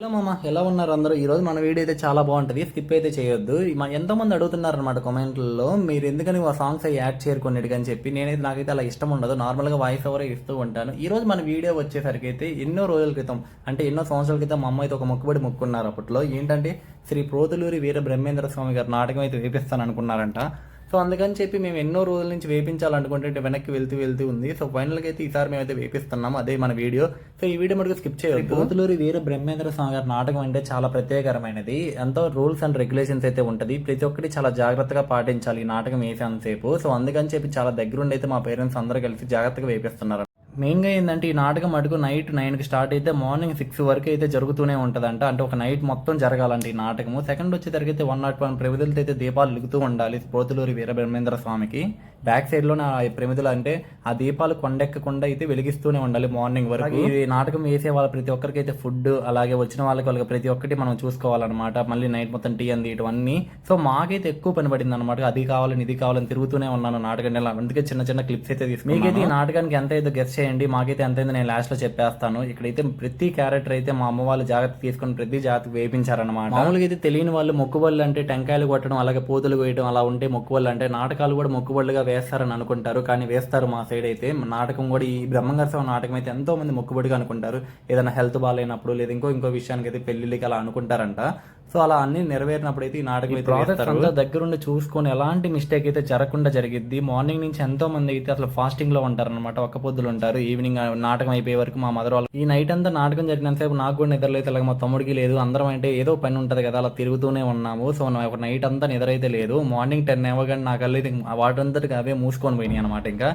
Hello మామ ఎలా ఉన్నారు అందరూ? ఈరోజు మన వీడియో అయితే చాలా బాగుంటుంది. స్కిప్ అయితే చేయొద్దు. ఎంతమంది అడుగుతున్నారు అనమాట కామెంట్లలో మీరు ఎందుకని ఆ సాంగ్స్ అవి యాడ్ చేయరు అని చెప్పి. నేనైతే నాకైతే అలా ఇష్టం ఉండదు. నార్మల్గా వాయిస్ ఓవర్ ఇస్తూ ఉంటాను. ఈరోజు మన వీడియో వచ్చేసరికి అయితే ఎన్నో రోజుల క్రితం అంటే ఎన్నో సంవత్సరాల క్రితం మా అమ్మ అయితే ఒక మొక్కుబడి మొక్కున్నారు అప్పట్లో. ఏంటంటే శ్రీ ప్రోతులూరి వీర బ్రహ్మేంద్ర స్వామి గారు నాటకం అయితే వేపిస్తాను అనుకున్నారంట సో అందుకని చెప్పి మేము ఎన్నో రోజుల నుంచి వేపించాలనుకుంటే వెనక్కి వెళ్తూ వెళ్తూ ఉంది. సో ఫైనల్గా అయితే ఈసారి మేమైతే వేపిస్తున్నాం. అదే మన వీడియో. సో ఈ వీడియో మనకు స్కిప్ చేయాలి కోతులూరి వీర బ్రహ్మేంద్ర స్వామి గారి నాటకం అంటే చాలా ప్రత్యేకరమైనది. ఎంతో రూల్స్ అండ్ రెగ్యులేషన్స్ అయితే ఉంటుంది. ప్రతి ఒక్కటి చాలా జాగ్రత్తగా పాటించాలి ఈ నాటకం వేసేంతసేపు సో అందుకని చెప్పి చాలా దగ్గరుండి అయితే మా పేరెంట్స్ అందరూ కలిసి జాగ్రత్తగా వేపిస్తున్నారు మెయిన్గా ఏంటంటే ఈ నాటకం అటుకు నైట్ నైన్కి స్టార్ట్ అయితే మార్నింగ్ సిక్స్ వరకు అయితే జరుగుతూనే ఉంటుందంట. అంటే ఒక నైట్ మొత్తం జరగాలంటే ఈ నాటకము. సెకండ్ వచ్చేసరికి అయితే వన్ నాట్ వన్ ప్రమిదలతో అయితే దీపాలు వెలుగుతూ ఉండాలి పోతులూరి వీరబ్రహ్మేంద్ర స్వామికి. బ్యాక్ సైడ్లోనే ఆ ప్రమిదలు అంటే ఆ దీపాలు కొండెక్కకుండా అయితే వెలిగిస్తూనే ఉండాలి మార్నింగ్ వరకు. ఈ నాటకం వేసే వాళ్ళ ప్రతి ఒక్కరికి అయితే ఫుడ్ అలాగే వచ్చిన వాళ్ళకి వాళ్ళకి ప్రతి ఒక్కటి మనం చూసుకోవాలన్నమాట. మళ్ళీ నైట్ మొత్తం టీ అంది ఇవన్నీ. సో మాకైతే ఎక్కువ పని పడింది అనమాట అది కావాలని ఇది కావాలని తిరుగుతూనే ఉన్నాను నాటకం. అందుకే చిన్న చిన్న క్లిప్స్ అయితే తీసుకున్నాను. మీకైతే ఈ నాటకానికి ఎంత అయితే గెస్ట్ చేయండి మాకైతే ఎంత నేను లాస్ట్లో చెప్పేస్తాను. ఇక్కడైతే ప్రతి క్యారెక్టర్ అయితే మా అమ్మ వాళ్ళు జాగ్రత్త తీసుకొని ప్రతి జాగ్రత్త వేపించారనమాట మామూలుగా అయితే తెలియని వాళ్ళు మొక్కుబళ్ళు అంటే టెంకాయలు కొట్టడం అలాగే పూతలు వేయడం అలా ఉంటే మొక్కుబళ్ళు అంటే నాటకాలు కూడా మొక్కుబళ్ళుగా వేస్తారని అనుకుంటారు. కానీ వేస్తారు మా సైడ్ అయితే. నాటకం కూడా ఈ బ్రహ్మంగారి స్వామి నాటకం అయితే ఎంతో మంది మొక్కుబడిగా అనుకుంటారు. ఏదైనా హెల్త్ బాగాలేనప్పుడు లేదా ఇంకో ఇంకో విషయానికి అయితే పెళ్ళికి అలా అనుకుంటారంట. సో అలా అన్ని నెరవేరినప్పుడు అయితే ఈ నాటకం అయితే. అంతా దగ్గరుండి చూసుకొని ఎలాంటి మిస్టేక్ అయితే జరగకుండా జరిగిద్ది. మార్నింగ్ నుంచి ఎంతో మంది అయితే అసలు ఫాస్టింగ్లో ఉంటారు అనమాట ఒక్క పొద్దులు ఉంటారు. ఈవినింగ్ నాటకం అయిపోయే వరకు మా మదర్ వాళ్ళు ఈ నైట్ అంతా నాటకం జరిగినంతసేపు నాకు కూడా నిద్ర లేదు. అలాగే మా తమ్ముడికి లేదు. అందరం అంటే ఏదో పని ఉంటది కదా అలా తిరుగుతూనే ఉన్నాము. సో ఒక నైట్ అంతా నిద్ర అయితే లేదు. మార్నింగ్ టెన్ అవ్వగానే నాకు కళ్ళు అయితే వాటంతటికి అవే మూసుకొని పోయినాయి అనమాట ఇంకా.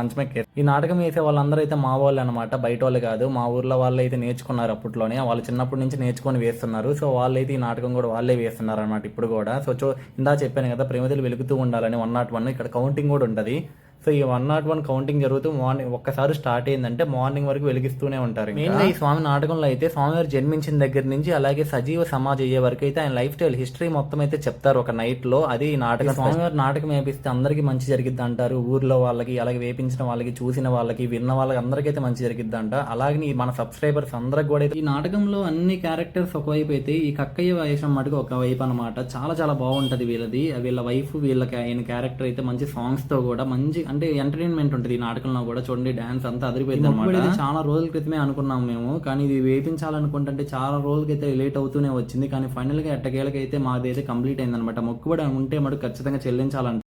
మంచమే. ఈ నాటకం వేసే వాళ్ళందరూ అయితే మా వాళ్ళు అనమాట బయట వాళ్ళు కాదు. మా ఊర్లో వాళ్ళు అయితే నేర్చుకున్నారు అప్పట్లోనే. వాళ్ళు చిన్నప్పటి నుంచి నేర్చుకొని వేస్తున్నారు. సో వాళ్ళైతే నాటకం కూడా వాళ్ళే వేస్తున్నారు అనమాట ఇప్పుడు కూడా. సో చో ఇందా చెప్పాను కదా ప్రేమతలు వెలుగుతూ ఉండాలని వన్ నాట్ వన్ ఇక్కడ కౌంటింగ్ కూడా ఉంటుంది. సో ఈ వన్ నాట్ వన్ కౌంటింగ్ జరుగుతూ మార్నింగ్ ఒక్కసారి స్టార్ట్ అయిందంటే మార్నింగ్ వరకు వెలిగిస్తూనే ఉంటారు మెయిన్గా ఈ స్వామి నాటకంలో అయితే స్వామివారు జన్మించిన దగ్గర నుంచి అలాగే సజీవ సమాజ్ అయ్యే వరకు అయితే ఆయన లైఫ్ స్టైల్ హిస్టరీ మొత్తం అయితే చెప్తారు ఒక నైట్లో అది ఈ నాటకం స్వామివారి నాటకం వేపిస్తే అందరికీ మంచి జరిగిద్ది అంటారు. ఊర్లో వాళ్ళకి అలాగే వేపించిన వాళ్ళకి చూసిన వాళ్ళకి విన్న వాళ్ళకి అందరికైతే మంచి జరిగిద్ది అంట. అలాగే మన సబ్స్క్రైబర్స్ అందరికి కూడా అయితే ఈ నాటకంలో అన్ని క్యారెక్టర్స్ ఒకవైపు అయితే ఈ కక్కయ్య వేషం మటుకు ఒక వైపు అనమాట చాలా చాలా బాగుంటది వీళ్ళది. వీళ్ళ వైఫ్ వీళ్ళ ఆయన క్యారెక్టర్ అయితే మంచి సాంగ్స్తో కూడా మంచి అంటే ఎంటర్టైన్మెంట్ ఉంటుంది. ఈ నాటకంలో కూడా చూడండి డాన్స్ అంతా అదిరిపోయింది అనమాట చాలా రోజుల క్రితమే అనుకున్నాం మేము. కానీ ఇది వేపించాలనుకుంటుంటే చాలా రోజులకైతే లేట్ అవుతూనే వచ్చింది. కానీ ఫైనల్గా ఎట్టకేలకైతే మాది అయితే కంప్లీట్ అయింది అనమాట మొక్కుబడి ఉంటే మటు ఖచ్చితంగా చెల్లించాలంట.